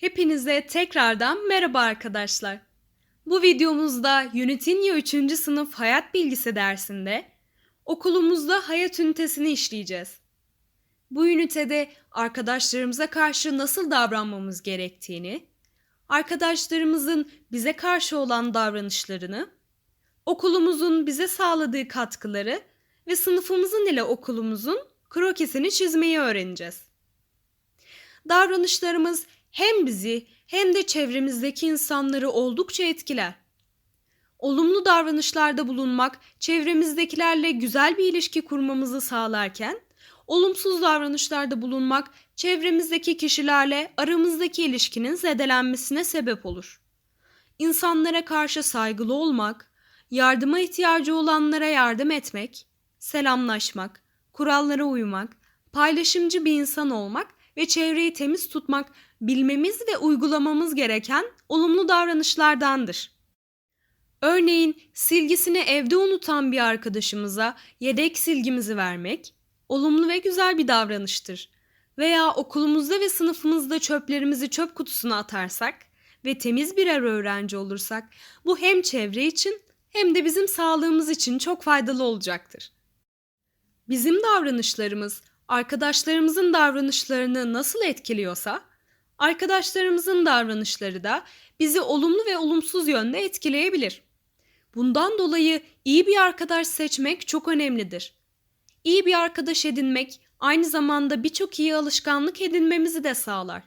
Hepinize tekrardan merhaba arkadaşlar. Bu videomuzda Unitinyo 3. sınıf hayat bilgisi dersinde okulumuzda hayat ünitesini işleyeceğiz. Bu ünitede arkadaşlarımıza karşı nasıl davranmamız gerektiğini, arkadaşlarımızın bize karşı olan davranışlarını, okulumuzun bize sağladığı katkıları ve sınıfımızın ile okulumuzun krokesini çizmeyi öğreneceğiz. Davranışlarımız hem bizi hem de çevremizdeki insanları oldukça etkiler. Olumlu davranışlarda bulunmak çevremizdekilerle güzel bir ilişki kurmamızı sağlarken, olumsuz davranışlarda bulunmak çevremizdeki kişilerle aramızdaki ilişkinin zedelenmesine sebep olur. İnsanlara karşı saygılı olmak, yardıma ihtiyacı olanlara yardım etmek, selamlaşmak, kurallara uymak, paylaşımcı bir insan olmak ve çevreyi temiz tutmak bilmemiz ve uygulamamız gereken olumlu davranışlardandır. Örneğin silgisini evde unutan bir arkadaşımıza yedek silgimizi vermek olumlu ve güzel bir davranıştır. Veya okulumuzda ve sınıfımızda çöplerimizi çöp kutusuna atarsak ve temiz birer öğrenci olursak bu hem çevre için hem de bizim sağlığımız için çok faydalı olacaktır. Bizim davranışlarımız arkadaşlarımızın davranışlarını nasıl etkiliyorsa, arkadaşlarımızın davranışları da bizi olumlu ve olumsuz yönde etkileyebilir. Bundan dolayı iyi bir arkadaş seçmek çok önemlidir. İyi bir arkadaş edinmek aynı zamanda birçok iyi alışkanlık edinmemizi de sağlar.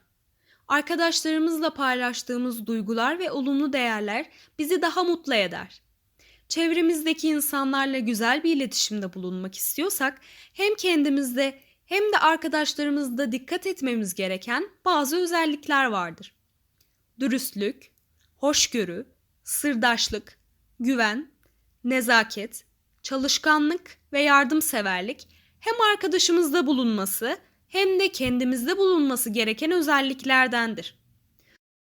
Arkadaşlarımızla paylaştığımız duygular ve olumlu değerler bizi daha mutlu eder. Çevremizdeki insanlarla güzel bir iletişimde bulunmak istiyorsak hem kendimizde hem de arkadaşlarımızda dikkat etmemiz gereken bazı özellikler vardır. Dürüstlük, hoşgörü, sırdaşlık, güven, nezaket, çalışkanlık ve yardımseverlik hem arkadaşımızda bulunması hem de kendimizde bulunması gereken özelliklerdendir.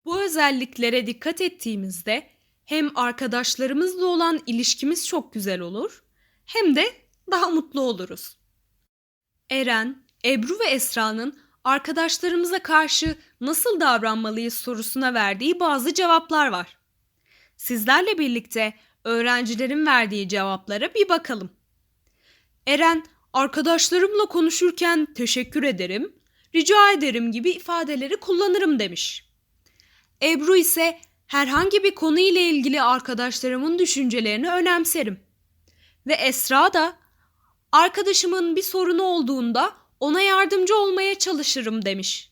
Bu özelliklere dikkat ettiğimizde hem arkadaşlarımızla olan ilişkimiz çok güzel olur hem de daha mutlu oluruz. Eren, Ebru ve Esra'nın arkadaşlarımıza karşı nasıl davranmalıyız sorusuna verdiği bazı cevaplar var. Sizlerle birlikte öğrencilerin verdiği cevaplara bir bakalım. Eren, arkadaşlarımla konuşurken teşekkür ederim, rica ederim gibi ifadeleri kullanırım demiş. Ebru ise herhangi bir konu ile ilgili arkadaşlarımın düşüncelerini önemserim. Ve Esra da arkadaşımın bir sorunu olduğunda ona yardımcı olmaya çalışırım demiş.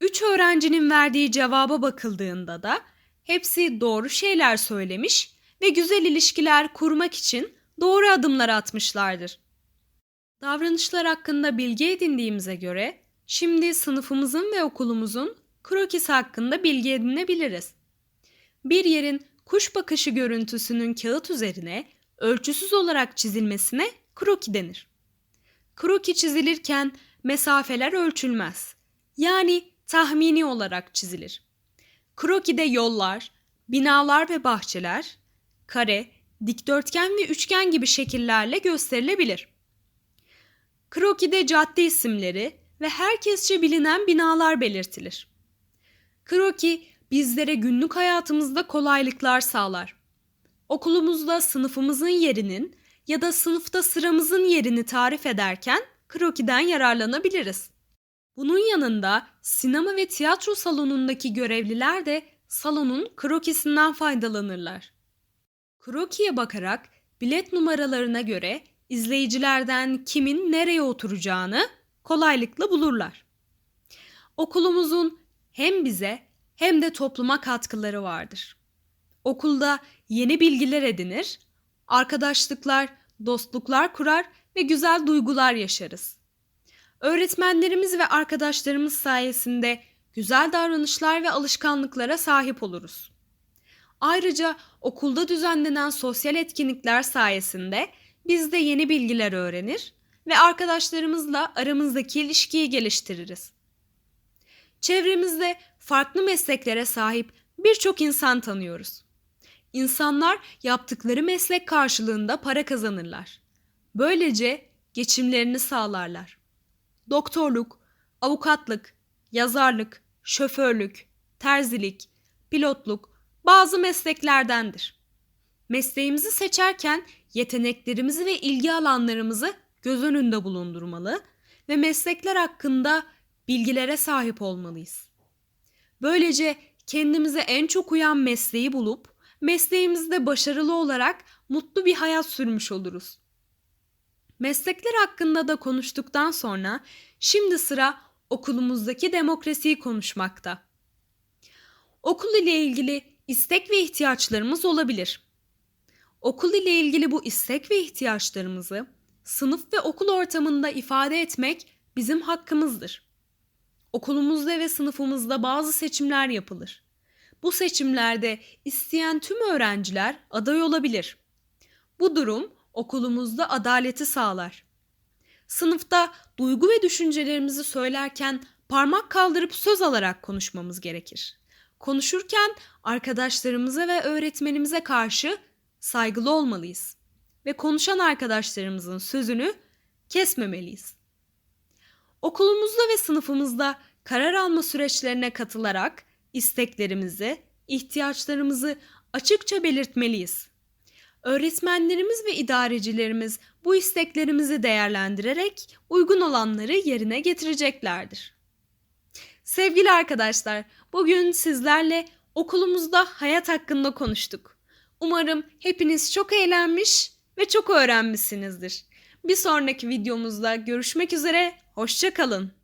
Üç öğrencinin verdiği cevaba bakıldığında da hepsi doğru şeyler söylemiş ve güzel ilişkiler kurmak için doğru adımlar atmışlardır. Davranışlar hakkında bilgi edindiğimize göre şimdi sınıfımızın ve okulumuzun krokisi hakkında bilgi edinebiliriz. Bir yerin kuş bakışı görüntüsünün kağıt üzerine ölçüsüz olarak çizilmesine kroki denir. Kroki çizilirken mesafeler ölçülmez. Yani tahmini olarak çizilir. Krokide yollar, binalar ve bahçeler, kare, dikdörtgen ve üçgen gibi şekillerle gösterilebilir. Krokide cadde isimleri ve herkesçe bilinen binalar belirtilir. Kroki bizlere günlük hayatımızda kolaylıklar sağlar. Okulumuzda sınıfımızın yerinin ya da sınıfta sıramızın yerini tarif ederken krokiden yararlanabiliriz. Bunun yanında sinema ve tiyatro salonundaki görevliler de salonun krokisinden faydalanırlar. Krokiye bakarak bilet numaralarına göre izleyicilerden kimin nereye oturacağını kolaylıkla bulurlar. Okulumuzun hem bize hem de topluma katkıları vardır. Okulda yeni bilgiler edinir, arkadaşlıklar, dostluklar kurar ve güzel duygular yaşarız. Öğretmenlerimiz ve arkadaşlarımız sayesinde güzel davranışlar ve alışkanlıklara sahip oluruz. Ayrıca okulda düzenlenen sosyal etkinlikler sayesinde biz de yeni bilgiler öğrenir ve arkadaşlarımızla aramızdaki ilişkiyi geliştiririz. Çevremizde farklı mesleklere sahip birçok insan tanıyoruz. İnsanlar yaptıkları meslek karşılığında para kazanırlar. Böylece geçimlerini sağlarlar. Doktorluk, avukatlık, yazarlık, şoförlük, terzilik, pilotluk, bazı mesleklerdendir. Mesleğimizi seçerken yeteneklerimizi ve ilgi alanlarımızı göz önünde bulundurmalı ve meslekler hakkında bilgilere sahip olmalıyız. Böylece kendimize en çok uyan mesleği bulup mesleğimizde başarılı olarak mutlu bir hayat sürmüş oluruz. Meslekler hakkında da konuştuktan sonra şimdi sıra okulumuzdaki demokrasiyi konuşmakta. Okul ile ilgili istek ve ihtiyaçlarımız olabilir. Okul ile ilgili bu istek ve ihtiyaçlarımızı sınıf ve okul ortamında ifade etmek bizim hakkımızdır. Okulumuzda ve sınıfımızda bazı seçimler yapılır. Bu seçimlerde isteyen tüm öğrenciler aday olabilir. Bu durum okulumuzda adaleti sağlar. Sınıfta duygu ve düşüncelerimizi söylerken parmak kaldırıp söz alarak konuşmamız gerekir. Konuşurken arkadaşlarımıza ve öğretmenimize karşı saygılı olmalıyız ve konuşan arkadaşlarımızın sözünü kesmemeliyiz. Okulumuzda ve sınıfımızda karar alma süreçlerine katılarak isteklerimizi, ihtiyaçlarımızı açıkça belirtmeliyiz. Öğretmenlerimiz ve idarecilerimiz bu isteklerimizi değerlendirerek uygun olanları yerine getireceklerdir. Sevgili arkadaşlar, bugün sizlerle okulumuzda hayat hakkında konuştuk. Umarım hepiniz çok eğlenmiş ve çok öğrenmişsinizdir. Bir sonraki videomuzda görüşmek üzere, hoşça kalın.